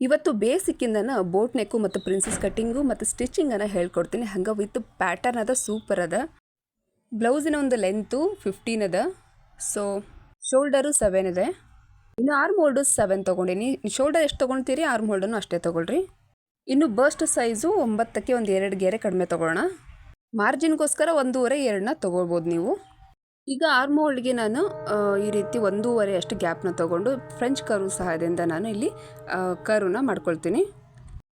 ಇವತ್ತು ಬೇಸಿಕ್ಕಿಂದನ ಬೋಟ್ ನೆಕ್ಕು ಮತ್ತು princess cutting ಮತ್ತು ಸ್ಟಿಚಿಂಗನ್ನು ಹೇಳ್ಕೊಡ್ತೀನಿ. ಹಂಗೆ ವಿತ್ ಪ್ಯಾಟರ್ನ್ ಅದ, ಸೂಪರ್ ಅದ. ಬ್ಲೌಸಿನ ಒಂದು ಲೆಂತು ಫಿಫ್ಟೀನ್ ಅದ. ಸೊ ಶೋಲ್ಡರು ಸೆವೆನ್ ಇದೆ. ಇನ್ನು ಆರ್ಮ್ ಹೋಲ್ಡು ಸೆವೆನ್ ತೊಗೊಂಡಿನಿ. ಶೋಲ್ಡರ್ ಎಷ್ಟು ತೊಗೊಳ್ತೀರಿ ಆರ್ಮ್ ಹೋಲ್ಡನ್ನು ಅಷ್ಟೇ ತೊಗೊಳ್ರಿ. ಇನ್ನು ಬಸ್ಟ್ ಸೈಜು ಒಂಬತ್ತಕ್ಕೆ ಒಂದು ಎರಡು ಗೆರೆ ಕಡಿಮೆ ತೊಗೊಳ್ಳೋಣ. ಮಾರ್ಜಿನ್ಗೋಸ್ಕರ ಒಂದೂವರೆ ಎರಡನ್ನ ತೊಗೊಳ್ಬೋದು ನೀವು. ಈಗ ಆರ್ಮ್ ಹೋಲ್ಡ್ಗೆ ನಾನು ಈ ರೀತಿ ಒಂದೂವರೆ ಅಷ್ಟು ಗ್ಯಾಪ್ನ ತೊಗೊಂಡು ಫ್ರೆಂಚ್ ಕರು ಸಹಾಯದಿಂದ ನಾನು ಇಲ್ಲಿ ಕರುನ ಮಾಡ್ಕೊಳ್ತೀನಿ.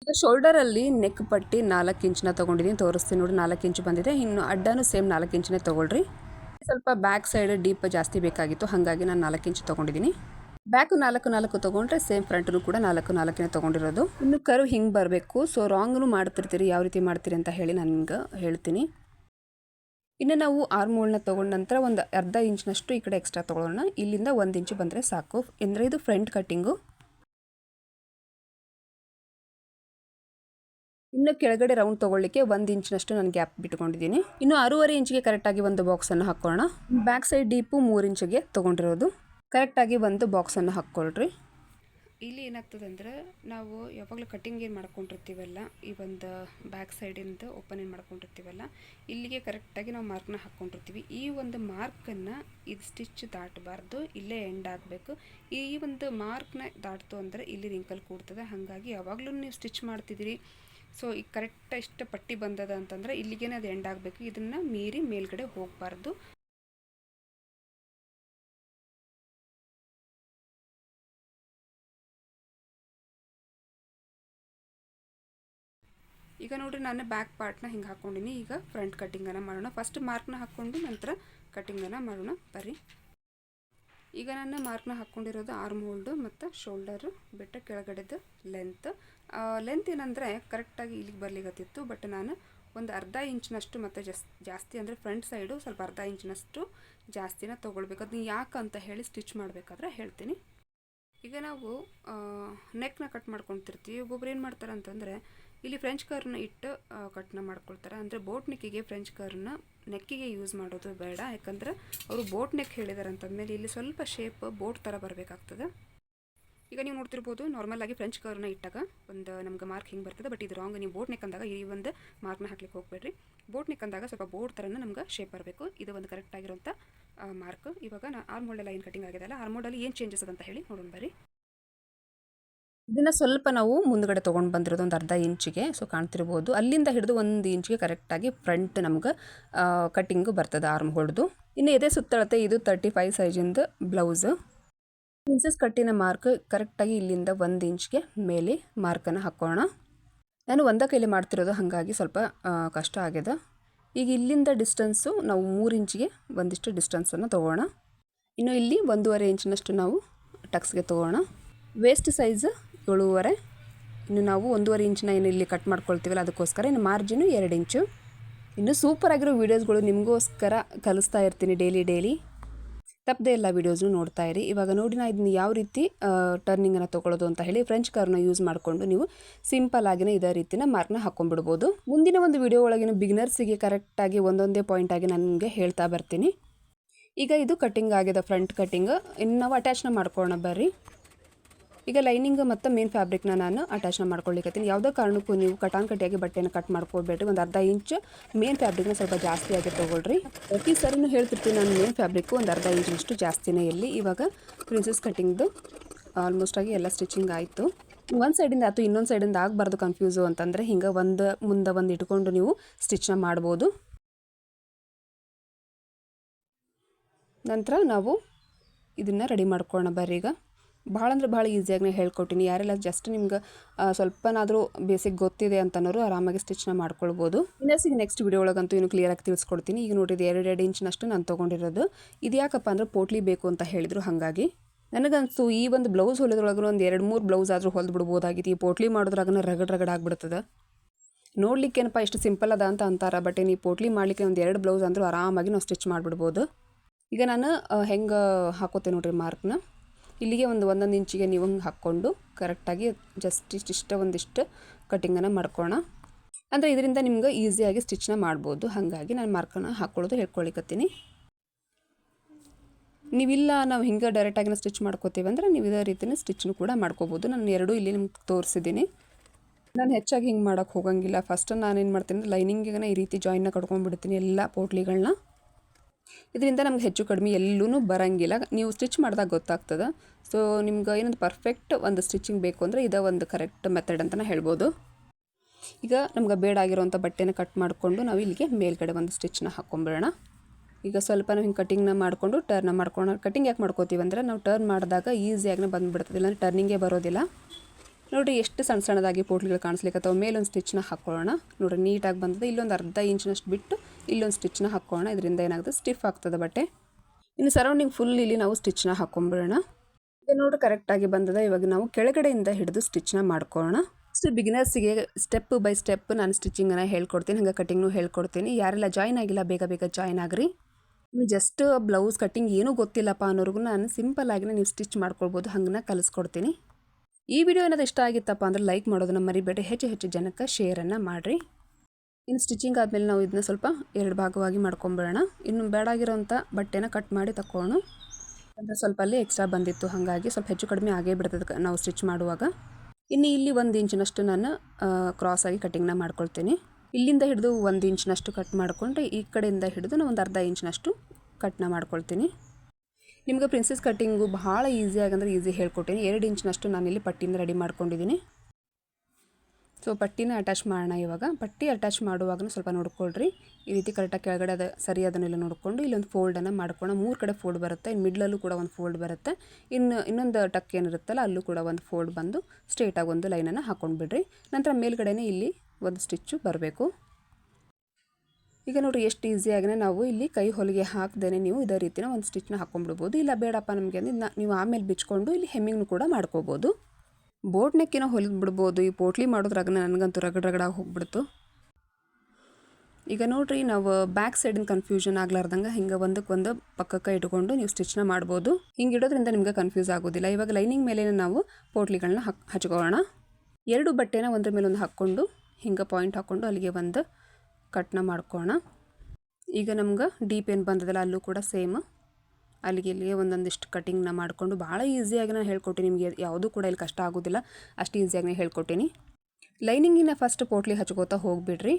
ಈಗ ಶೋಲ್ಡರಲ್ಲಿ ನೆಕ್ ಪಟ್ಟಿ ನಾಲ್ಕು ಇಂಚನ್ನ ತೊಗೊಂಡಿದ್ದೀನಿ ತೋರಿಸ್ತೀನಿ ನೋಡಿ, ನಾಲ್ಕು ಇಂಚು ಬಂದಿದೆ. ಇನ್ನು ಅಡ್ಡನೂ ಸೇಮ್ ನಾಲ್ಕು ಇಂಚನೇ ತೊಗೊಳ್ರಿ. ಸ್ವಲ್ಪ ಬ್ಯಾಕ್ ಸೈಡ್ ಡೀಪ್ ಜಾಸ್ತಿ ಬೇಕಾಗಿತ್ತು, ಹಾಗಾಗಿ ನಾನು ನಾಲ್ಕು ಇಂಚು ತೊಗೊಂಡಿದ್ದೀನಿ ಬ್ಯಾಕ್ ನಾಲ್ಕು ನಾಲ್ಕು ತೊಗೊಂಡ್ರೆ ಸೇಮ್ ಫ್ರಂಟ್ನು ಕೂಡ ನಾಲ್ಕು ನಾಲ್ಕನೇ ತೊಗೊಂಡಿರೋದು. ಇನ್ನು ಕರು ಹಿಂಗೆ ಬರಬೇಕು. ಸೊ, ರಾಂಗ್ನು ಮಾಡ್ತಿರ್ತೀರಿ, ಯಾವ ರೀತಿ ಮಾಡ್ತೀರಿ ಅಂತ ಹೇಳಿ ನಾನು ನಿಮ್ಗೆ ಹೇಳ್ತೀನಿ. ಇನ್ನು ನಾವು ಆರ್ಮೋಲ್ನ ತೊಗೊಂಡ ನಂತರ ಒಂದು ಅರ್ಧ ಇಂಚ್ನಷ್ಟು ಈ ಕಡೆ ಎಕ್ಸ್ಟ್ರಾ ತೊಗೊಳ್ಳೋಣ ಇಲ್ಲಿಂದ ಒಂದು ಇಂಚು ಬಂದರೆ ಸಾಕು. ಅಂದರೆ ಇದು ಫ್ರಂಟ್ ಕಟ್ಟಿಂಗು ಇನ್ನು ಕೆಳಗಡೆ ರೌಂಡ್ ತೊಗೊಳ್ಳಿಕ್ಕೆ ಒಂದು ಇಂಚಿನಷ್ಟು ನಾನು ಗ್ಯಾಪ್ ಬಿಟ್ಕೊಂಡಿದ್ದೀನಿ. ಇನ್ನು ಆರೂವರೆ ಇಂಚಿಗೆ ಕರೆಕ್ಟಾಗಿ ಒಂದು ಬಾಕ್ಸನ್ನು ಹಾಕ್ಕೊಳ್ಳೋಣ ಬ್ಯಾಕ್ ಸೈಡ್ ಡೀಪು ಮೂರು ಇಂಚಿಗೆ ತೊಗೊಂಡಿರೋದು. ಕರೆಕ್ಟಾಗಿ ಒಂದು ಬಾಕ್ಸನ್ನು ಹಾಕ್ಕೊಳ್ರಿ. ಇಲ್ಲಿ ಏನಾಗ್ತದೆ ಅಂದ್ರೆ ನಾವು ಯಾವಾಗಲೂ ಕಟಿಂಗ್ ಏನು ಮಾಡ್ಕೊಂಡಿರ್ತೀವಲ್ಲ, ಈ ಒಂದು ಬ್ಯಾಕ್ ಸೈಡಿಂದ ಓಪನ್ ಏನು ಮಾಡ್ಕೊಂಡಿರ್ತೀವಲ್ಲ, ಇಲ್ಲಿಗೆ ಕರೆಕ್ಟಾಗಿ ನಾವು ಮಾರ್ಕ್ನ ಹಾಕ್ಕೊಂಡಿರ್ತೀವಿ ಈ ಒಂದು ಮಾರ್ಕನ್ನು ಇದು ಸ್ಟಿಚ್ ದಾಟಬಾರ್ದು, ಇಲ್ಲೇ ಎಂಡ್ ಆಗಬೇಕು. ಈ ಒಂದು ಮಾರ್ಕ್ನ ದಾಟ್ತು ಅಂದರೆ ಇಲ್ಲಿ ರಿಂಕಲ್ ಕೂಡ್ತದೆ. ಹಾಗಾಗಿ ಯಾವಾಗಲೂ ನೀವು ಸ್ಟಿಚ್ ಮಾಡ್ತಿದ್ದೀರಿ. ಸೊ ಈಗ ಕರೆಕ್ಟ್ ಇಷ್ಟು ಪಟ್ಟಿ ಬಂದದ ಅಂತಂದರೆ ಇಲ್ಲಿಗೇನೆ ಅದು ಎಂಡ್ ಆಗಬೇಕು. ಇದನ್ನು ಮೀರಿ ಮೇಲ್ಗಡೆ ಹೋಗಬಾರ್ದು. ಈಗ ನೋಡಿರಿ ನಾನು ಬ್ಯಾಕ್ ಪಾರ್ಟ್ನ ಹಿಂಗೆ ಹಾಕ್ಕೊಂಡಿನಿ ಈಗ ಫ್ರಂಟ್ ಕಟ್ಟಿಂಗನ್ನು ಮಾಡೋಣ. ಫಸ್ಟ್ ಮಾರ್ಕ್ನ ಹಾಕ್ಕೊಂಡು ನಂತರ ಕಟ್ಟಿಂಗನ್ನು ಮಾಡೋಣ. ಬರ್ರಿ. ಈಗ ನಾನು ಮಾರ್ಕ್ನ ಹಾಕ್ಕೊಂಡಿರೋದು ಆರ್ಮ್ ಹೋಲ್ಡು ಮತ್ತು ಶೋಲ್ಡರು ಬಿಟ್ಟು ಕೆಳಗಡೆದು ಲೆಂತ್ ಲೆಂತ್ ಏನಂದರೆ ಕರೆಕ್ಟಾಗಿ ಇಲ್ಲಿಗೆ ಬರ್ಲಿಗತ್ತಿತ್ತು ಬಟ್ ನಾನು ಒಂದು ಅರ್ಧ ಇಂಚಿನಷ್ಟು ಮತ್ತು ಜಸ್, ಜಾಸ್ತಿ ಅಂದರೆ ಫ್ರಂಟ್ ಸೈಡು ಸ್ವಲ್ಪ ಅರ್ಧ ಇಂಚಿನಷ್ಟು ಜಾಸ್ತಿನ ತೊಗೊಳ್ಬೇಕು. ಅದನ್ನ ಯಾಕೆ ಅಂತ ಹೇಳಿ ಸ್ಟಿಚ್ ಮಾಡಬೇಕಾದ್ರೆ ಹೇಳ್ತೀನಿ. ಈಗ ನಾವು ನೆಕ್ನ ಕಟ್ ಮಾಡ್ಕೊತಿರ್ತೀವಿ. ಒಬ್ಬೊಬ್ರು ಏನು ಮಾಡ್ತಾರೆ ಅಂತಂದರೆ ಇಲ್ಲಿ ಫ್ರೆಂಚ್ ಕರ್ನ ಇಟ್ಟು ಕಟ್ನ ಮಾಡ್ಕೊಳ್ತಾರೆ. ಅಂದರೆ ಬೋಟ್ ನೆಕ್ಕಿಗೆ ಫ್ರೆಂಚ್ ಕರ್ನ ನೆಕ್ಕಿಗೆ ಯೂಸ್ ಮಾಡೋದು ಬೇಡ. ಯಾಕಂದ್ರೆ ಅವರು ಬೋಟ್ ನೆಕ್ ಹೇಳಿದ್ದಾರೆ ಇಲ್ಲಿ ಸ್ವಲ್ಪ ಶೇಪ್ ಬೋಟ್ ಥರ ಬರಬೇಕಾಗ್ತದೆ. ಈಗ ನೀವು ನೋಡ್ತಿರ್ಬೋದು ನಾರ್ಮಲ್ ಆಗಿ ಫ್ರೆಂಚ್ ಕರ್ನ ಇಟ್ಟಾಗ ಒಂದು ನಮ್ಗೆ ಮಾರ್ಕ್ ಹಿಂಗೆ ಬರ್ತದೆ. ಬಟ್ ಇದು ರಾಂಗ್ ನೀವು ಬೋಟ್ ನೆಕ್ ಅಂದಾಗ ಈ ಒಂದು ಮಾರ್ಕ್ನ ಹಾಕ್ಲಿಕ್ಕೆ ಹೋಗ್ಬೇಡ್ರಿ. ಬೋಟ್ ನೆಕ್ ಅಂದಾಗ ಸ್ವಲ್ಪ ಬೋಟ್ ಥರನ ನಮ್ಗೆ ಶೇಪ್ ಬರಬೇಕು. ಇದು ಒಂದು ಕರೆಕ್ಟ್ ಆಗಿರೋಂಥ ಮಾರ್ಕ್ ಇವಾಗ ನಾ ಲೈನ್ ಏನು ಕಟಿಂಗ್ ಆಗಿದೆ ಅಲ್ಲ ಆರ್ಮೋಲ್ಡಲ್ಲಿ ಏನು ಚೇಂಜಸ್ ಅಂತ ಹೇಳಿ ನೋಡೋಣ ಬರ್ರಿ. ಇದನ್ನು ಸ್ವಲ್ಪ ನಾವು ಮುಂದ್ಗಡೆ ತೊಗೊಂಡು ಬಂದಿರೋದು ಒಂದು ಅರ್ಧ ಇಂಚಿಗೆ ಸೊ ಕಾಣ್ತಿರ್ಬೋದು. ಅಲ್ಲಿಂದ ಹಿಡಿದು ಒಂದು ಇಂಚಿಗೆ ಕರೆಕ್ಟಾಗಿ ಫ್ರಂಟ್ ನಮ್ಗೆ ಕಟ್ಟಿಂಗು ಬರ್ತದೆ ಆರ್ಮ್ ಹೊಡೆದು. ಇನ್ನು ಎದೆ ಸುತ್ತಳತೆ ಇದು ತರ್ಟಿ ಫೈವ್ ಸೈಜಿಂದು ಬ್ಲೌಸ್ ಪ್ರಿನ್ಸಸ್ ಕಟ್ಟಿನ ಮಾರ್ಕ್ ಕರೆಕ್ಟಾಗಿ ಇಲ್ಲಿಂದ ಒಂದು ಇಂಚ್ಗೆ ಮೇಲೆ ಮಾರ್ಕನ್ನು ಹಾಕೋಣ. ನಾನು ಒಂದ ಕೈಲಿ ಮಾಡ್ತಿರೋದು ಹಾಗಾಗಿ ಸ್ವಲ್ಪ ಕಷ್ಟ ಆಗಿದೆ ಈಗ ಇಲ್ಲಿಂದ ಡಿಸ್ಟೆನ್ಸು ನಾವು ಮೂರು ಇಂಚಿಗೆ ಒಂದಿಷ್ಟು ಡಿಸ್ಟೆನ್ಸನ್ನು ತೊಗೋಣ. ಇನ್ನು ಇಲ್ಲಿ ಒಂದೂವರೆ ಇಂಚಿನಷ್ಟು ನಾವು ಟಕ್ಸ್ಗೆ ತೊಗೋಣ. ವೇಸ್ಟ್ ಸೈಜ್ ಏಳೂವರೆ. ಇನ್ನು ನಾವು ಒಂದೂವರೆ ಇಂಚನ್ನ ಏನು ಇಲ್ಲಿ ಕಟ್ ಮಾಡ್ಕೊಳ್ತೀವಲ್ಲ, ಅದಕ್ಕೋಸ್ಕರ ಇನ್ನು ಮಾರ್ಜಿನು ಎರಡು ಇಂಚು. ಇನ್ನು ಸೂಪರ್ ಆಗಿರೋ ವೀಡಿಯೋಸ್ಗಳು ನಿಮಗೋಸ್ಕರ ಕಲಿಸ್ತಾ ಇರ್ತೀನಿ ಡೈಲಿ ಡೈಲಿ ತಪ್ಪದೆ ಎಲ್ಲ ವೀಡಿಯೋಸ್ನು ನೋಡ್ತಾ ಇರಿ. ಇವಾಗ ನೋಡಿ ನಾ ಇದನ್ನ ಯಾವ ರೀತಿ ಟರ್ನಿಂಗನ್ನು ತೊಗೊಳ್ಳೋದು ಅಂತ ಹೇಳಿ ಫ್ರೆಂಚ್ ಕಾರ್ನ ಯೂಸ್ ಮಾಡಿಕೊಂಡು ನೀವು ಸಿಂಪಲ್ ಆಗಿನ ಇದೇ ರೀತಿನ ಮಾರ್ಕ್ನ ಹಾಕೊಂಡ್ಬಿಡ್ಬೋದು. ಮುಂದಿನ ಒಂದು ವಿಡಿಯೋ ಒಳಗಿನ ಬಿಗ್ನರ್ಸಿಗೆ ಕರೆಕ್ಟಾಗಿ ಒಂದೊಂದೇ ಪಾಯಿಂಟ್ ಆಗಿ ನಾನು ನಿಮಗೆ ಹೇಳ್ತಾ ಬರ್ತೀನಿ. ಈಗ ಇದು ಕಟ್ಟಿಂಗ್ ಆಗಿದೆ ಫ್ರಂಟ್ ಕಟ್ಟಿಂಗ್ ಇನ್ನು ನಾವು ಅಟ್ಯಾಚ್ನ ಮಾಡ್ಕೊಳ್ಳೋಣ ಬರ್ರಿ. ಈಗ ಲೈನಿಂಗ್ ಮತ್ತು ಮೇನ್ ಫ್ಯಾಬ್ರಿಕ್ನ ನಾನು ಅಟ್ಯಾಚ್ನ ಮಾಡ್ಕೊಳ್ಳಿಕತ್ತೀನಿ. ಯಾವುದೇ ಕಾರಣಕ್ಕೂ ನೀವು ಕಟಾನ್ ಕಟ್ಟಿಯಾಗಿ ಬಟ್ಟೆನ ಕಟ್ ಮಾಡ್ಕೊಳ್ಬೇಡ್ರಿ ಒಂದು ಅರ್ಧ ಇಂಚ್ ಮೇನ್ ಫ್ಯಾಬ್ರಿಕ್ನ ಸ್ವಲ್ಪ ಜಾಸ್ತಿಯಾಗಿ ತೊಗೊಳ್ರಿ. ಪ್ರತಿ ಸರಿನೂ ಹೇಳ್ತಿರ್ತೀನಿ ನಾನು ಮೇನ್ ಫ್ಯಾಬ್ರಿಕ್ಕು ಒಂದು ಅರ್ಧ ಇಂಚಿನಷ್ಟು ಜಾಸ್ತಿನೇ ಇಲ್ಲಿ. ಇವಾಗ ಪ್ರಿನ್ಸಸ್ ಕಟ್ಟಿಂಗ್ದು ಆಲ್ಮೋಸ್ಟ್ ಆಗಿ ಎಲ್ಲ ಸ್ಟಿಚಿಂಗ್ ಆಯಿತು. ಒಂದು ಸೈಡಿಂದ ಆಯ್ತು, ಇನ್ನೊಂದು ಸೈಡಿಂದ ಆಗಬಾರ್ದು ಕನ್ಫ್ಯೂಸು ಅಂತಂದರೆ ಹಿಂಗೆ ಒಂದು ಮುಂದೆ ಒಂದು ಇಟ್ಕೊಂಡು ನೀವು ಸ್ಟಿಚ್ನ ಮಾಡ್ಬೋದು. ನಂತರ ನಾವು ಇದನ್ನು ರೆಡಿ ಮಾಡ್ಕೊಳ್ಳೋಣ ಬರ್ರಿ ಈಗ ಭಾಳ ಅಂದ್ರೆ ಭಾಳ ಈಸಿಯಾಗಿ ಹೇಳ್ಕೊಟ್ಟಿನಿ. ಯಾರೆಲ್ಲ ಜಸ್ಟ್ ನಿಮ್ಗೆ ಸ್ವಲ್ಪನಾದರೂ ಬೇಸಿಕ್ ಗೊತ್ತಿದೆ ಅಂತನೋರು ಆರಾಮಾಗಿ ಸ್ಟಿಚ್ನ ಮಾಡ್ಕೊಳ್ಬೋದು. ಇನ್ನೆಸಿಗೆ ನೆಕ್ಸ್ಟ್ ವಿಡಿಯೋ ಒಳಗಂತೂ ಇನ್ನು ಕ್ಲಿಯರಾಗಿ ತಿಳಿಸ್ಕೊಡ್ತೀನಿ. ಈಗ ನೋಡಿದ್ದು ಎರಡು ಎರಡು ಇಂಚಿನಷ್ಟು ನಾನು ತೊಗೊಂಡಿರೋದು. ಇದು ಯಾಕಪ್ಪ ಅಂದ್ರೆ ಪೋಟ್ಲಿ ಬೇಕು ಅಂತ ಹೇಳಿದ್ರು, ಹಾಗಾಗಿ. ನನಗನ್ಸು ಈ ಒಂದು ಬ್ಲೌಸ್ ಹೊಲಿದ್ರೊಳಗೂ ಒಂದು ಎರಡು ಮೂರು ಬ್ಲೌಸ್ ಆದರೂ ಹೊಲ್ದು ಬಿಡ್ಬೋದಾಗಿತ್ತು ಈ ಪೋಟ್ಲಿ ಮಾಡೋದ್ರಾಗನ ರಗಡ್ ರಗಡ್ ಆಗ್ಬಿಡ್ತದೆ. ನೋಡ್ಲಿಕ್ಕೇನಪ್ಪ ಇಷ್ಟು ಸಿಂಪಲ್ ಅದ ಅಂತ ಅಂತಾರೆ ಬಟ್ ಈ ಪೋಟ್ಲಿ ಮಾಡಲಿಕ್ಕೆ ಒಂದು ಎರಡು ಬ್ಲೌಸ್ ಅಂದರೂ ಆರಾಮಾಗಿ ನಾವು ಸ್ಟಿಚ್ ಮಾಡಿಬಿಡ್ಬೋದು. ಈಗ ನಾನು ಹೆಂಗೆ ಹಾಕೋತೆ ನೋಡ್ರಿ ಮಾರ್ಕ್ನ ಇಲ್ಲಿಗೆ ಒಂದು ಒಂದೊಂದು ಇಂಚಿಗೆ ನೀವು ಹಂಗೆ ಹಾಕ್ಕೊಂಡು ಕರೆಕ್ಟಾಗಿ ಜಸ್ಟ್ ಇಷ್ಟಿಷ್ಟ ಒಂದಿಷ್ಟು ಕಟ್ಟಿಂಗನ್ನು ಮಾಡ್ಕೋಣ ಅಂದರೆ ಇದರಿಂದ ನಿಮ್ಗೆ ಈಸಿಯಾಗಿ ಸ್ಟಿಚ್ನ ಮಾಡ್ಬೋದು. ಹಾಗಾಗಿ ನಾನು ಮಾರ್ಕನ್ನು ಹಾಕ್ಕೊಳ್ಳೋದು ಹೇಳ್ಕೊಳಿಕತ್ತೀನಿ. ನೀವಿಲ್ಲ, ನಾವು ಹಿಂಗೆ ಡೈರೆಕ್ಟಾಗಿ ಸ್ಟಿಚ್ ಮಾಡ್ಕೋತೀವಿ ಅಂದರೆ ನೀವು ಇದೇ ರೀತಿನೇ ಸ್ಟಿಚ್ನು ಕೂಡ ಮಾಡ್ಕೋಬೋದು. ನಾನು ಎರಡೂ ಇಲ್ಲಿ ನಿಮ್ಗೆ ತೋರಿಸಿದ್ದೀನಿ. ನಾನು ಹೆಚ್ಚಾಗಿ ಹಿಂಗೆ ಮಾಡೋಕ್ಕೆ ಹೋಗಂಗಿಲ್ಲ. ಫಸ್ಟ್ ನಾನು ಏನು ಮಾಡ್ತೀನಿ ಲೈನಿಂಗಿಗೆ ಈ ರೀತಿ ಜಾಯಿನ್ನ ಕಟ್ಕೊಂಡ್ಬಿಡ್ತೀನಿ ಎಲ್ಲ ಪೋಟ್ಲಿಗಳನ್ನ ಇದರಿಂದ ನಮ್ಗೆ ಹೆಚ್ಚು ಕಡಿಮೆ ಎಲ್ಲೂ ಬರೋಂಗಿಲ್ಲ. ನೀವು ಸ್ಟಿಚ್ ಮಾಡಿದಾಗ ಗೊತ್ತಾಗ್ತದೆ. ಸೊ ನಿಮ್ಗೆ ಏನೊಂದು ಪರ್ಫೆಕ್ಟ್ ಒಂದು ಸ್ಟಿಚಿಂಗ್ ಬೇಕು ಅಂದರೆ ಇದೇ ಒಂದು ಕರೆಕ್ಟ್ ಮೆಥಡ್ ಅಂತಲೇ ಹೇಳ್ಬೋದು. ಈಗ ನಮ್ಗೆ ಬೇಡ ಆಗಿರೋಂಥ ಬಟ್ಟೆನ ಕಟ್ ಮಾಡಿಕೊಂಡು ನಾವು ಇಲ್ಲಿಗೆ ಮೇಲ್ಗಡೆ ಒಂದು ಸ್ಟಿಚ್ನ ಹಾಕ್ಕೊಂಬಿಡೋಣ ಈಗ ಸ್ವಲ್ಪ ನಾವು ಹಿಂಗೆ ಕಟಿಂಗ್ನ ಮಾಡಿಕೊಂಡು ಟರ್ನ್ ಮಾಡ್ಕೊಂಡು ಕಟಿಂಗ್ ಯಾಕೆ ಮಾಡ್ಕೋತೀವಿ ಅಂದರೆ ನಾವು ಟರ್ನ್ ಮಾಡಿದಾಗ ಈಸಿಯಾಗಿ ಬಂದುಬಿಡ್ತದೆ. ಇಲ್ಲಾಂದ್ರೆ ಟರ್ನಿಂಗೇ ಬರೋದಿಲ್ಲ. ನೋಡಿರಿ ಎಷ್ಟು ಸಣ್ಣ ಸಣ್ಣದಾಗಿ ಪೋಟ್ಲಿಗಳು ಕಾಣಿಸ್ಲಿಕ್ಕೆ ಮೇಲೊಂದು ಸ್ಟಿಚ್ನ ಹಾಕ್ಕೊಳ್ಳೋಣ. ನೋಡಿರಿ, ನೀಟಾಗಿ ಬಂದದ. ಇಲ್ಲೊಂದು ಅರ್ಧ ಇಂಚಿನಷ್ಟು ಬಿಟ್ಟು ಇಲ್ಲೊಂದು ಸ್ಟಿಚ್ನ ಹಾಕ್ಕೊಳ್ಳೋಣ. ಇದರಿಂದ ಏನಾಗುತ್ತೆ? ಸ್ಟಿಫ್ ಆಗ್ತದೆ ಬಟ್ಟೆ. ಇನ್ನು ಸರೌಂಡಿಂಗ್ ಫುಲ್ ಇಲ್ಲಿ ನಾವು ಸ್ಟಿಚ್ನ ಹಾಕ್ಕೊಂಬಿಡೋಣ. ಇದು ನೋಡಿ ಕರೆಕ್ಟಾಗಿ ಬಂದದ. ಇವಾಗ ನಾವು ಕೆಳಗಡೆಯಿಂದ ಹಿಡಿದು ಸ್ಟಿಚ್ನ ಮಾಡ್ಕೊಳ್ಳೋಣ. ಸೊ ಬಿಗಿನರ್ಸಿಗೆ ಸ್ಟೆಪ್ ಬೈ ಸ್ಟೆಪ್ ನಾನು ಸ್ಟಿಚಿಂಗನ್ನು ಹೇಳ್ಕೊಡ್ತೀನಿ. ಹಂಗೆ ಕಟಿಂಗ್ನು ಹೇಳ್ಕೊಡ್ತೀನಿ. ಯಾರೆಲ್ಲ ಜಾಯ್ನ್ ಆಗಿಲ್ಲ, ಬೇಗ ಬೇಗ ಜಾಯ್ನ್ ಆಗ್ರಿ. ಜಸ್ಟ್ ಬ್ಲೌಸ್ ಕಟ್ಟಿಂಗ್ ಏನೂ ಗೊತ್ತಿಲ್ಲಪ್ಪ ಅನ್ನೋರ್ಗು ನಾನು ಸಿಂಪಲ್ ಆಗಿ ನೀವು ಸ್ಟಿಚ್ ಮಾಡ್ಕೊಳ್ಬೋದು. ಹಂಗನ್ನ ಕಲಿಸ್ಕೊಡ್ತೀನಿ. ಈ ವಿಡಿಯೋ ಏನಾದರೂ ಇಷ್ಟ ಆಗಿತ್ತಪ್ಪ ಅಂದರೆ ಲೈಕ್ ಮಾಡೋದನ್ನು ಮರಿಬೇಡಿ. ಹೆಚ್ಚು ಹೆಚ್ಚು ಜನಕ್ಕೆ ಶೇರನ್ನು ಮಾಡಿರಿ. ಇನ್ನು ಸ್ಟಿಚಿಂಗ್ ಆದಮೇಲೆ ನಾವು ಇದನ್ನ ಸ್ವಲ್ಪ ಎರಡು ಭಾಗವಾಗಿ ಮಾಡ್ಕೊಂಬಿಡೋಣ. ಇನ್ನು ಬೇಡಾಗಿರೋಂಥ ಬಟ್ಟೆನ ಕಟ್ ಮಾಡಿ ತಕ್ಕೋಣ ಅಂದರೆ ಸ್ವಲ್ಪ ಅಲ್ಲಿ ಎಕ್ಸ್ಟ್ರಾ ಬಂದಿತ್ತು. ಹಾಗಾಗಿ ಸ್ವಲ್ಪ ಹೆಚ್ಚು ಕಡಿಮೆ ಆಗೇ ಬಿಡ್ತದೆ ನಾವು ಸ್ಟಿಚ್ ಮಾಡುವಾಗ. ಇನ್ನು ಇಲ್ಲಿ ಒಂದು ಇಂಚಿನಷ್ಟು ನಾನು ಕ್ರಾಸಾಗಿ ಕಟ್ಟಿಂಗ್ನ ಮಾಡ್ಕೊಳ್ತೀನಿ. ಇಲ್ಲಿಂದ ಹಿಡಿದು ಒಂದು ಇಂಚಿನಷ್ಟು ಕಟ್ ಮಾಡಿಕೊಂಡು ಈ ಕಡೆಯಿಂದ ಹಿಡಿದು ನಾನು ಒಂದು ಅರ್ಧ ಇಂಚಿನಷ್ಟು ಕಟ್ನ ಮಾಡ್ಕೊಳ್ತೀನಿ. ನಿಮ್ಗೆ ಪ್ರಿನ್ಸಸ್ ಕಟ್ಟಿಂಗು ಭಾಳ ಈಸಿಯಾಗಿ ಆಗಂದ್ರೆ ಈಸಿ ಹೇಳ್ಕೊಟ್ಟೀನಿ. ಎರಡು ಇಂಚಿನಷ್ಟು ನಾನಿಲ್ಲಿ ಪಟ್ಟಿಯಿಂದ ರೆಡಿ ಮಾಡ್ಕೊಂಡಿದ್ದೀನಿ ಸೊ ಪಟ್ಟಿನ ಅಟ್ಯಾಚ್ ಮಾಡೋಣ ಇವಾಗ. ಪಟ್ಟಿ ಅಟ್ಯಾಚ್ ಮಾಡುವಾಗ ಸ್ವಲ್ಪ ನೋಡ್ಕೊಳ್ರಿ. ಈ ರೀತಿ ಕರೆಕ್ಟಾಗಿ ಕೆಳಗಡೆ ಅದು, ಸರಿ ಅದನ್ನೆಲ್ಲ ನೋಡಿಕೊಂಡು ಇಲ್ಲೊಂದು ಫೋಲ್ಡನ್ನು ಮಾಡ್ಕೊಂಡು ಮೂರು ಕಡೆ ಫೋಲ್ಡ್ ಬರುತ್ತೆ ಇನ್ನು ಮಿಡ್ಲಲ್ಲೂ ಕೂಡ ಒಂದು ಫೋಲ್ಡ್ ಬರುತ್ತೆ. ಇನ್ನು ಇನ್ನೊಂದು ಟಕ್ ಏನಿರುತ್ತಲ್ಲ, ಅಲ್ಲೂ ಕೂಡ ಒಂದು ಫೋಲ್ಡ್ ಬಂದು ಸ್ಟ್ರೇಟಾಗಿ ಒಂದು ಲೈನನ್ನು ಹಾಕೊಂಡು ಬಿಡ್ರಿ ನಂತರ ಮೇಲ್ಗಡೆನೇ ಇಲ್ಲಿ ಒಂದು ಸ್ಟಿಚ್ಚು ಬರಬೇಕು. ಈಗ ನೋಡಿರಿ ಎಷ್ಟು ಈಸಿಯಾಗಿನೇ ನಾವು ಇಲ್ಲಿ ಕೈ ಹೊಲಿಗೆ ಹಾಕ್ದೇ ನೀವು ಇದೇ ರೀತಿನ ಒಂದು ಸ್ಟಿಚ್ನ ಹಾಕೊಂಡ್ಬಿಡ್ಬೋದು. ಇಲ್ಲ ಬೇಡಪ್ಪ ನಮಗೆ ಅಂದರೆ ನೀವು ಆಮೇಲೆ ಬಿಚ್ಕೊಂಡು ಇಲ್ಲಿ ಹೆಮ್ಮಿಂಗ್ನು ಕೂಡ ಮಾಡ್ಕೋಬೋದು. ಬೋಟ್ ನೆಕ್ಕಿನ ಹೊಲಿದು ಬಿಡ್ಬೋದು ಈ ಪೋಟ್ಲಿ ಮಾಡೋದ್ರಾಗ ನನಗಂತೂ ರಗಡ್ ರಗಡ ಹೋಗ್ಬಿಡ್ತು. ಈಗ ನೋಡಿರಿ ನಾವು ಬ್ಯಾಕ್ ಸೈಡಿನ ಕನ್ಫ್ಯೂಷನ್ ಆಗ್ಲಾರ್ದಂಗೆ ಹಿಂಗೆ ಒಂದಕ್ಕೆ ಒಂದು ಪಕ್ಕಕ್ಕೆ ಇಟ್ಕೊಂಡು ನೀವು ಸ್ಟಿಚ್ನ ಮಾಡ್ಬೋದು. ಹಿಂಗೆ ಇಡೋದ್ರಿಂದ ನಿಮಗೆ ಕನ್ಫ್ಯೂಸ್ ಆಗೋದಿಲ್ಲ. ಇವಾಗ ಲೈನಿಂಗ್ ಮೇಲೆ ನಾವು ಪೋಟ್ಲಿಗಳನ್ನ ಹಚ್ಕೋಣ ಎರಡು ಬಟ್ಟೆನ ಒಂದ್ರ ಮೇಲೆ ಒಂದು ಹಾಕ್ಕೊಂಡು ಹಿಂಗೆ ಪಾಯಿಂಟ್ ಹಾಕ್ಕೊಂಡು ಅಲ್ಲಿಗೆ ಒಂದು ಕಟ್ನ ಮಾಡ್ಕೋಣ ಈಗ ನಮ್ಗೆ ಡೀಪ್ ಏನು ಬಂದದಲ್ಲ ಅಲ್ಲೂ ಕೂಡ ಸೇಮ್ ಅಲ್ಲಿಗೆ ಇಲ್ಲಿಗೆ ಒಂದೊಂದಿಷ್ಟು ಕಟಿಂಗ್ನ ಮಾಡಿಕೊಂಡು ಭಾಳ ಈಸಿಯಾಗಿ ನಾನು ಹೇಳ್ಕೊಟ್ಟಿನಿ ನಿಮಗೆ. ಯಾವುದೂ ಕೂಡ ಇಲ್ಲಿ ಕಷ್ಟ ಆಗೋದಿಲ್ಲ. ಅಷ್ಟು ಈಸಿಯಾಗಿ ಹೇಳ್ಕೊಟ್ಟಿನಿ. ಲೈನಿಂಗಿನ ಫಸ್ಟ್ ಪೋಟ್ಲಿ ಹಚ್ಕೋತಾ ಹೋಗಿಬಿಡ್ರಿ.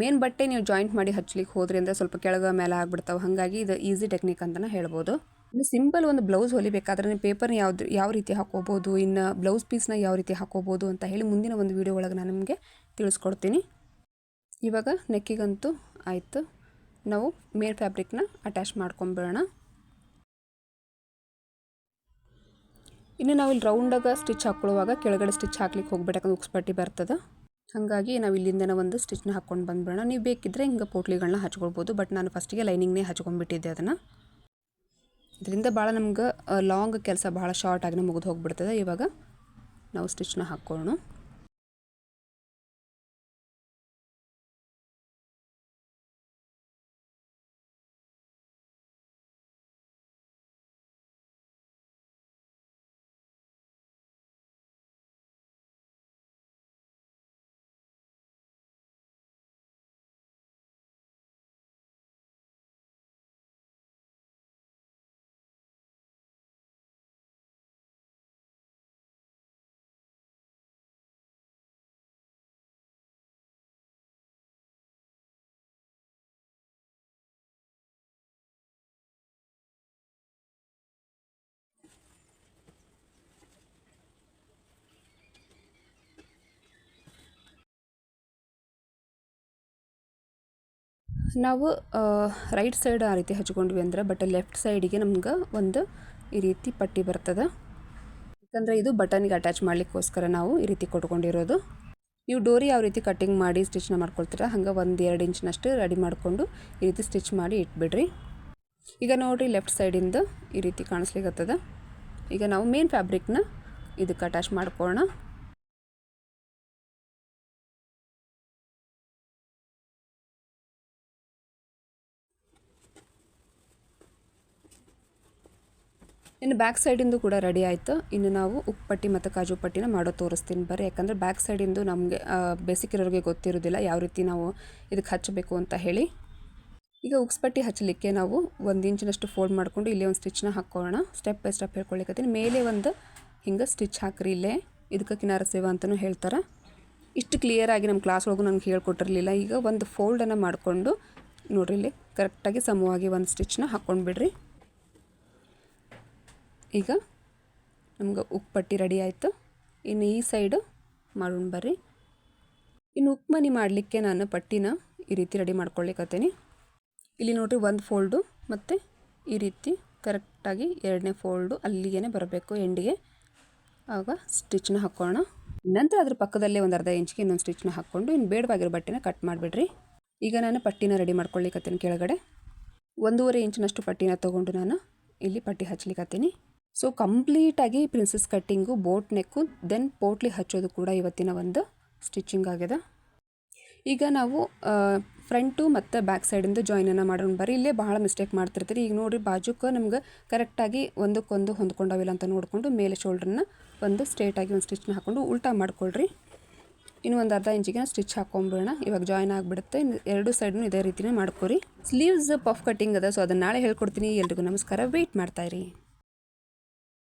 ಮೇನ್ ಬಟ್ಟೆ ನೀವು ಜಾಯಿಂಟ್ ಮಾಡಿ ಹಚ್ಲಿಕ್ಕೆ ಹೋದ್ರಿಂದ ಸ್ವಲ್ಪ ಕೆಳಗೆ ಮೇಲೆ ಆಗ್ಬಿಡ್ತಾವೆ. ಹಾಗಾಗಿ ಇದು ಈಸಿ ಟೆಕ್ನಿಕ್ ಅಂತಲೇ ಹೇಳ್ಬೋದು. ಇನ್ನು ಸಿಂಪಲ್ ಒಂದು ಬ್ಲೌಸ್ ಹೊಲಿಬೇಕಾದ್ರೆ ನೀವು ಪೇಪರ್ನ ಯಾವ್ದು, ಯಾವ ರೀತಿ ಹಾಕೋಬೋದು, ಇನ್ನು ಬ್ಲೌಸ್ ಪೀಸ್ನ ಯಾವ ರೀತಿ ಹಾಕೋಬೋದು ಅಂತ ಹೇಳಿ ಮುಂದಿನ ಒಂದು ವೀಡಿಯೋ ಒಳಗೆ ನಾನು ನಿಮಗೆ ತಿಳಿಸ್ಕೊಡ್ತೀನಿ. ಇವಾಗ ನೆಕ್ಕಿಗಂತೂ ಆಯಿತು. ನಾವು ಮೇನ್ ಫ್ಯಾಬ್ರಿಕ್ನ ಅಟ್ಯಾಚ್ ಮಾಡ್ಕೊಂಬಿಡೋಣ. ಇನ್ನು ನಾವು ಇಲ್ಲಿ ರೌಂಡಾಗ ಸ್ಟಿಚ್ ಹಾಕ್ಕೊಳ್ಳುವಾಗ ಕೆಳಗಡೆ ಸ್ಟಿಚ್ ಹಾಕ್ಲಿಕ್ಕೆ ಹೋಗ್ಬೇಕಂದ್ರೆ ಉಕ್ಸ್ಪಟ್ಟಿ ಬರ್ತದೆ. ಹಾಗಾಗಿ ನಾವು ಇಲ್ಲಿಂದನೇ ಒಂದು ಸ್ಟಿಚ್ನ ಹಾಕ್ಕೊಂಡು ಬಂದ್ಬಿಡೋಣ. ನೀವು ಬೇಕಿದ್ದರೆ ಹಿಂಗೆ ಪೋಟ್ಲಿಗಳನ್ನ ಹಚ್ಕೊಳ್ಬೋದು. ಬಟ್ ನಾನು ಫಸ್ಟಿಗೆ ಲೈನಿಂಗ್ನೇ ಹಚ್ಕೊಂಡ್ಬಿಟ್ಟಿದ್ದೆ ಅದನ್ನು. ಇದರಿಂದ ಭಾಳ ನಮ್ಗೆ ಲಾಂಗ್ ಕೆಲಸ ಭಾಳ ಶಾರ್ಟ್ ಆಗಿ ಮುಗಿದು ಹೋಗ್ಬಿಡ್ತದೆ. ಇವಾಗ ನಾವು ಸ್ಟಿಚ್ನ ಹಾಕ್ಕೊಳ್ಳೋಣ. ನಾವು ರೈಟ್ ಸೈಡ್ ಆ ರೀತಿ ಹಚ್ಕೊಂಡ್ವಿ ಅಂದ್ರೆ ಬಟ್ ಲೆಫ್ಟ್ ಸೈಡಿಗೆ ನಮ್ಗೆ ಒಂದು ಈ ರೀತಿ ಪಟ್ಟಿ ಬರ್ತದೆ. ಯಾಕಂದರೆ ಇದು ಬಟನ್ಗೆ ಅಟ್ಯಾಚ್ ಮಾಡಲಿಕ್ಕೋಸ್ಕರ ನಾವು ಈ ರೀತಿ ಕೊಟ್ಕೊಂಡಿರೋದು. ನೀವು ಡೋರಿ ಯಾವ ರೀತಿ ಕಟ್ಟಿಂಗ್ ಮಾಡಿ ಸ್ಟಿಚ್ನ ಮಾಡ್ಕೊಳ್ತೀರ, ಹಂಗೆ ಒಂದು ಎರಡು ಇಂಚಿನಷ್ಟು ರೆಡಿ ಮಾಡಿಕೊಂಡು ಈ ರೀತಿ ಸ್ಟಿಚ್ ಮಾಡಿ ಇಟ್ಬಿಡ್ರಿ. ಈಗ ನೋಡಿರಿ ಲೆಫ್ಟ್ ಸೈಡಿಂದ ಈ ರೀತಿ ಕಾಣಿಸ್ಲಿಕ್ಕತ್ತದ ಈಗ ನಾವು ಮೇನ್ ಫ್ಯಾಬ್ರಿಕ್ನ ಇದಕ್ಕೆ ಅಟ್ಯಾಚ್ ಮಾಡ್ಕೊಳ್ಳೋಣ ಇನ್ನು ಬ್ಯಾಕ್ ಸೈಡಿಂದು ಕೂಡ ರೆಡಿ ಆಯಿತು. ಇನ್ನು ನಾವು ಉಪ್ಪಟ್ಟಿ ಮತ್ತು ಕಾಜು ಪಟ್ಟಿನ ಮಾಡೋ ತೋರಿಸ್ತೀನಿ ಬರ್ರಿ. ಯಾಕಂದರೆ ಬ್ಯಾಕ್ ಸೈಡಿಂದು ನಮಗೆ ಬೇಸಿಕ್ ಇರೋರಿಗೆ ಗೊತ್ತಿರೋದಿಲ್ಲ ಯಾವ ರೀತಿ ನಾವು ಇದಕ್ಕೆ ಹಚ್ಚಬೇಕು ಅಂತ ಹೇಳಿ. ಈಗ ಉಕ್ಸ್ಪಟ್ಟಿ ಹಚ್ಚಲಿಕ್ಕೆ ನಾವು ಒಂದು ಇಂಚಿನಷ್ಟು ಫೋಲ್ಡ್ ಮಾಡಿಕೊಂಡು ಇಲ್ಲೇ ಒಂದು ಸ್ಟಿಚ್ನ ಹಾಕ್ಕೊಳ್ಳೋಣ ಸ್ಟೆಪ್ ಬೈ ಸ್ಟೆಪ್ ಹೇಳ್ಕೊಳಿಕತ್ತೀನಿ ಮೇಲೆ ಒಂದು ಹಿಂಗೆ ಸ್ಟಿಚ್ ಹಾಕ್ರಿ ಇಲ್ಲೇ. ಇದಕ್ಕೆ ಕಿನಾರ ಸೇವ ಅಂತಲೂ ಹೇಳ್ತಾರೆ. ಇಷ್ಟು ಕ್ಲಿಯರಾಗಿ ನಮ್ಮ ಕ್ಲಾಸ್ ಒಳಗೂ ನನಗೆ ಹೇಳ್ಕೊಟ್ಟಿರಲಿಲ್ಲ. ಈಗ ಒಂದು ಫೋಲ್ಡನ್ನು ಮಾಡಿಕೊಂಡು ನೋಡಿರಿ ಇಲ್ಲಿ ಕರೆಕ್ಟಾಗಿ ಸಮವಾಗಿ ಒಂದು ಸ್ಟಿಚ್ನ ಹಾಕ್ಕೊಂಡು ಬಿಡ್ರಿ. ಈಗ ನಮ್ಗೆ ಉಪ್ಪಟ್ಟಿ ರೆಡಿ ಆಯಿತು. ಇನ್ನು ಈ ಸೈಡು ಮಾಡೋಣ ಬರ್ರಿ. ಇನ್ನು ಉಪ್ಮನಿ ಮಾಡಲಿಕ್ಕೆ ನಾನು ಪಟ್ಟಿನ ಈ ರೀತಿ ರೆಡಿ ಮಾಡ್ಕೊಳ್ಳಿಕತ್ತೀನಿ. ಇಲ್ಲಿ ನೋಡಿರಿ ಒಂದು ಫೋಲ್ಡು ಮತ್ತು ಈ ರೀತಿ ಕರೆಕ್ಟಾಗಿ ಎರಡನೇ ಫೋಲ್ಡು ಅಲ್ಲಿಗೆ ಬರಬೇಕು ಎಂಡಿಗೆ ಆಗ ಸ್ಟಿಚ್ನ ಹಾಕ್ಕೊಳ್ಳೋಣ ನಂತರ ಅದ್ರ ಪಕ್ಕದಲ್ಲೇ ಒಂದು ಅರ್ಧ ಇಂಚ್ಗೆ ಇನ್ನೊಂದು ಸ್ಟಿಚ್ನ ಹಾಕ್ಕೊಂಡು ಇನ್ನು ಬೇಡವಾಗಿರೋ ಬಟ್ಟೆನ ಕಟ್ ಮಾಡಿಬಿಡ್ರಿ. ಈಗ ನಾನು ಪಟ್ಟಿನ ರೆಡಿ ಮಾಡ್ಕೊಳ್ಳಿಕತ್ತೀನಿ ಕೆಳಗಡೆ. ಒಂದೂವರೆ ಇಂಚಿನಷ್ಟು ಪಟ್ಟಿನ ತೊಗೊಂಡು ನಾನು ಇಲ್ಲಿ ಪಟ್ಟಿ ಹಚ್ಲಿಕತ್ತೀನಿ. ಸೊ ಕಂಪ್ಲೀಟಾಗಿ princess cutting boat neck then potli ಹಚ್ಚೋದು ಕೂಡ ಇವತ್ತಿನ ಒಂದು ಸ್ಟಿಚಿಂಗ್ ಆಗಿದೆ. ಈಗ ನಾವು ಫ್ರಂಟು ಮತ್ತು ಬ್ಯಾಕ್ ಸೈಡಿಂದ ಜಾಯಿನನ್ನು ಮಾಡೋಣ. ಬರೀ ಇಲ್ಲೇ ಭಾಳ ಮಿಸ್ಟೇಕ್ ಮಾಡ್ತಿರ್ತೀರಿ. ಈಗ ನೋಡಿರಿ ಬಾಜುಕ್ಕೆ ನಮ್ಗೆ ಕರೆಕ್ಟಾಗಿ ಒಂದಕ್ಕೊಂದು ಹೊಂದ್ಕೊಂಡವಿಲ್ಲ ಅಂತ ನೋಡಿಕೊಂಡು ಮೇಲೆ ಶೋಲ್ಡ್ರನ್ನ ಒಂದು ಸ್ಟ್ರೇಟಾಗಿ ಒಂದು ಸ್ಟಿಚ್ನ ಹಾಕ್ಕೊಂಡು ಉಲ್ಟಾ ಮಾಡ್ಕೊಳ್ರಿ. ಇನ್ನು ಒಂದು ಅರ್ಧ ಇಂಚಿಗೆ ಸ್ಟಿಚ್ ಹಾಕೊಂಬಿಡೋಣ ಇವಾಗ ಜಾಯ್ನ್ ಆಗಿಬಿಡುತ್ತೆ. ಎರಡು ಸೈಡ್ನು ಇದೇ ರೀತಿನೇ ಮಾಡ್ಕೊರಿ. ಸ್ಲೀವ್ಸ್ ಪಫ್ ಕಟ್ಟಿಂಗ್ ಅದ. ಸೊ ಅದನ್ನು ನಾಳೆ ಹೇಳ್ಕೊಡ್ತೀನಿ. ಎಲ್ರಿಗೂ ನಮಸ್ಕಾರ. ವೆಯ್ಟ್ ಮಾಡ್ತಾಯಿರಿ